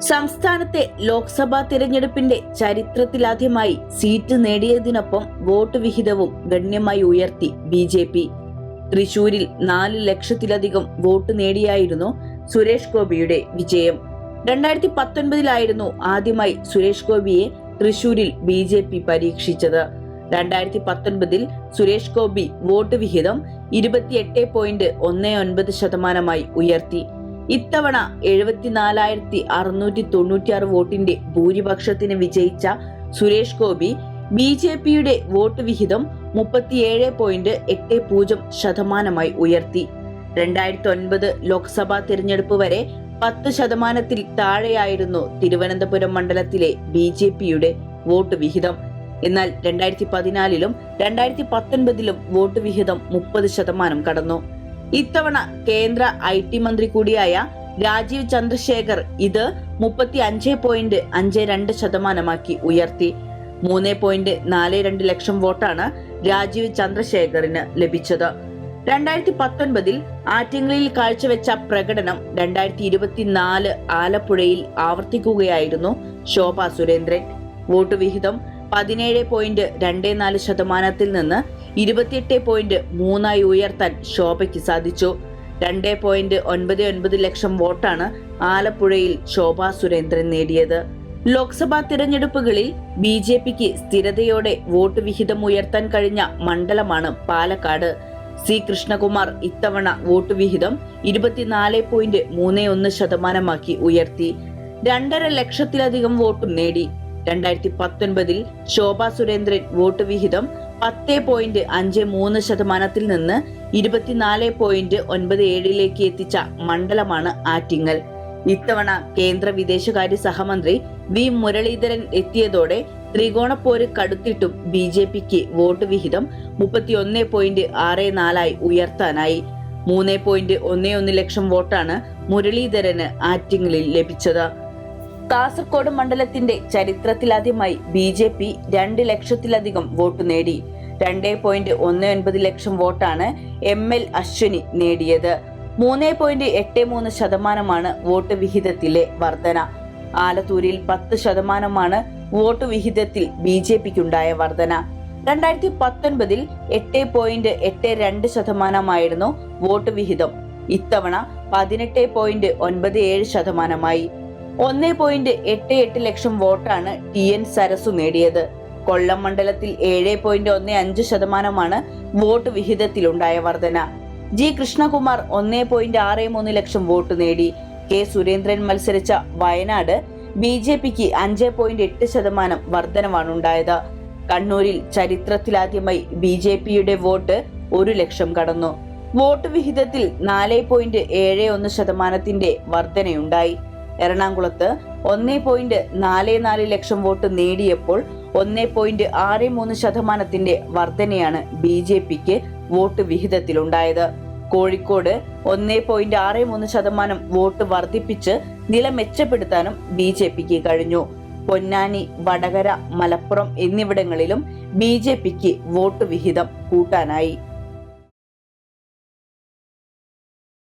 സംസ്ഥാനത്തെ ലോക്സഭാ തിരഞ്ഞെടുപ്പിന്റെ ചരിത്രത്തിലാദ്യമായി സീറ്റ് നേടിയതിനൊപ്പം വോട്ട് വിഹിതവും ഗണ്യമായി ഉയർത്തി ബി ജെ പി. തൃശൂരിൽ നാല് ലക്ഷത്തിലധികം വോട്ട് നേടിയായിരുന്നു സുരേഷ് ഗോപിയുടെ വിജയം. രണ്ടായിരത്തി പത്തൊൻപതിലായിരുന്നു ആദ്യമായി സുരേഷ് ഗോപിയെ തൃശൂരിൽ ബി ജെ പി പരീക്ഷിച്ചത്. രണ്ടായിരത്തി പത്തൊൻപതിൽ സുരേഷ് ഗോപി വോട്ട് വിഹിതം ഇരുപത്തിയെട്ട് പോയിന്റ് ഒന്ന് ഒൻപത് ശതമാനമായി ഉയർത്തി. ഇത്തവണ എഴുപത്തിനാലായിരത്തി അറുന്നൂറ്റി തൊണ്ണൂറ്റിയാറ് വോട്ടിന്റെ ഭൂരിപക്ഷത്തിന് വിജയിച്ച സുരേഷ് ഗോപി ബി ജെ പിയുടെ വോട്ട് വിഹിതം മുപ്പത്തിയേഴ് പോയിന്റ് എട്ട് പൂജ്യം ശതമാനമായി ഉയർത്തി. രണ്ടായിരത്തി ഒൻപത് ലോക്സഭാ തിരഞ്ഞെടുപ്പ് വരെ പത്ത് ശതമാനത്തിൽ താഴെയായിരുന്നു തിരുവനന്തപുരം മണ്ഡലത്തിലെ ബി ജെ പിയുടെ വോട്ട് വിഹിതം. എന്നാൽ രണ്ടായിരത്തി പതിനാലിലും രണ്ടായിരത്തി പത്തൊൻപതിലും വോട്ട് വിഹിതം മുപ്പത് ശതമാനം കടന്നു. ഇത്തവണ കേന്ദ്ര ഐ ടി മന്ത്രി കൂടിയായ രാജീവ് ചന്ദ്രശേഖർ ഇത് മുപ്പത്തി അഞ്ച് പോയിന്റ് അഞ്ച് രണ്ട് ശതമാനമാക്കി ഉയർത്തി. മൂന്ന് പോയിന്റ് നാല് രണ്ട് ലക്ഷം വോട്ടാണ് രാജീവ് ചന്ദ്രശേഖറിന് ലഭിച്ചത്. രണ്ടായിരത്തി പത്തൊൻപതിൽ ആറ്റിങ്ങലിൽ കാഴ്ചവെച്ച പ്രകടനം രണ്ടായിരത്തി ഇരുപത്തിനാല് ആലപ്പുഴയിൽ ആവർത്തിക്കുകയായിരുന്നു ശോഭ സുരേന്ദ്രൻ. വോട്ട് വിഹിതം പതിനേഴ് പോയിന്റ് രണ്ട് നാല് ശതമാനത്തിൽ നിന്ന് ഇരുപത്തിയെട്ട് പോയിന്റ് മൂന്നായി ഉയർത്താൻ ശോഭയ്ക്ക് സാധിച്ചു. രണ്ട് പോയിന്റ് ഒൻപത് ഒൻപത് ലക്ഷം വോട്ടാണ് ആലപ്പുഴയിൽ ശോഭ സുരേന്ദ്രൻ നേടിയത്. ലോക്സഭാ തിരഞ്ഞെടുപ്പുകളിൽ ബി ജെ പിക്ക് സ്ഥിരതയോടെ വോട്ട് വിഹിതം ഉയർത്താൻ കഴിഞ്ഞ മണ്ഡലമാണ് പാലക്കാട്. സി കൃഷ്ണകുമാർ ഇത്തവണ വോട്ട് വിഹിതം ഇരുപത്തിനാല് പോയിന്റ് മൂന്ന് ഒന്ന് ശതമാനമാക്കി ഉയർത്തി. രണ്ടര ലക്ഷത്തിലധികം വോട്ടും നേടി. രണ്ടായിരത്തി പത്തൊൻപതിൽ ശോഭ സുരേന്ദ്രൻ വോട്ട് വിഹിതം പത്ത് പോയിന്റ് അഞ്ച് മൂന്ന് ശതമാനത്തിൽ നിന്ന് ഇരുപത്തിനാല് പോയിന്റ് ഒൻപത് ഏഴിലേക്ക് എത്തിച്ച മണ്ഡലമാണ് ആറ്റിങ്ങൽ. ഇത്തവണ കേന്ദ്ര വിദേശകാര്യ സഹമന്ത്രി വി മുരളീധരൻ എത്തിയതോടെ ത്രികോണപ്പോര് കടുത്തിട്ടും ബി ജെ പിക്ക് വോട്ട് വിഹിതം മുപ്പത്തിയൊന്ന് പോയിന്റ് ആറ് നാലായി ഉയർത്താനായി. മൂന്ന് പോയിന്റ് ഒന്ന് ഒന്ന് ലക്ഷം വോട്ടാണ് മുരളീധരന് ആറ്റിങ്ങലിൽ ലഭിച്ചത്. കാസർഗോഡ് മണ്ഡലത്തിന്റെ ചരിത്രത്തിലാദ്യമായി ബി ജെ പി രണ്ട് ലക്ഷത്തിലധികം വോട്ട് നേടി. രണ്ട് പോയിന്റ് ഒന്ന് ഒൻപത് ലക്ഷം വോട്ടാണ് എം എൽ അശ്വിനി നേടിയത്. മൂന്ന് പോയിന്റ് എട്ട് മൂന്ന് ശതമാനമാണ് വോട്ട് വിഹിതത്തിലെ വർധന. ആലത്തൂരിൽ പത്ത് ശതമാനമാണ് വോട്ട് വിഹിതത്തിൽ ബി ജെ പിക്കുണ്ടായ വർധന. രണ്ടായിരത്തി പത്തൊൻപതിൽ എട്ട് പോയിന്റ് എട്ട് രണ്ട് ശതമാനമായിരുന്നു വോട്ട് വിഹിതം. ഇത്തവണ പതിനെട്ട് പോയിന്റ് ഒൻപത് ഏഴ് ശതമാനമായി. ഒന്ന് പോയിന്റ് എട്ട് എട്ട് ലക്ഷം വോട്ടാണ് ടി എൻ സരസു നേടിയത്. കൊല്ലം മണ്ഡലത്തിൽ ഏഴ് പോയിന്റ് ഒന്ന് അഞ്ച് ശതമാനമാണ് വോട്ട് വിഹിതത്തിലുണ്ടായ വർധന. ജി കൃഷ്ണകുമാർ ഒന്ന് പോയിന്റ് ആറ് മൂന്ന് ലക്ഷം വോട്ട് നേടി. കെ സുരേന്ദ്രൻ മത്സരിച്ച വയനാട് ബി ജെ പിക്ക് അഞ്ച് പോയിന്റ് എട്ട് ശതമാനം വർധനവാണ് ഉണ്ടായത് കണ്ണൂരിൽ ചരിത്രത്തിലാദ്യമായി ബി ജെ പിയുടെ വോട്ട് ഒരു ലക്ഷം കടന്നു. വോട്ട് വിഹിതത്തിൽ നാല് പോയിന്റ് ഏഴ് ഒന്ന് ശതമാനത്തിന്റെ വർധനയുണ്ടായി. എറണാകുളത്ത് ഒന്നേ പോയിന്റ് നാല് നാല് ലക്ഷം വോട്ട് നേടിയപ്പോൾ ഒന്നേ പോയിന്റ് ആറ് മൂന്ന് ശതമാനത്തിന്റെ വർധനയാണ് ബി ജെ പിക്ക് വോട്ട് വിഹിതത്തിലുണ്ടായത്. കോഴിക്കോട് ഒന്നേ പോയിന്റ് ആറ് മൂന്ന് ശതമാനം വോട്ട് വർദ്ധിപ്പിച്ച് നില മെച്ചപ്പെടുത്താനും ബി ജെ പിക്ക് കഴിഞ്ഞു. പൊന്നാനി വടകര മലപ്പുറം എന്നിവിടങ്ങളിലും ബി ജെ പിക്ക് വോട്ട് വിഹിതം കൂട്ടാനായി.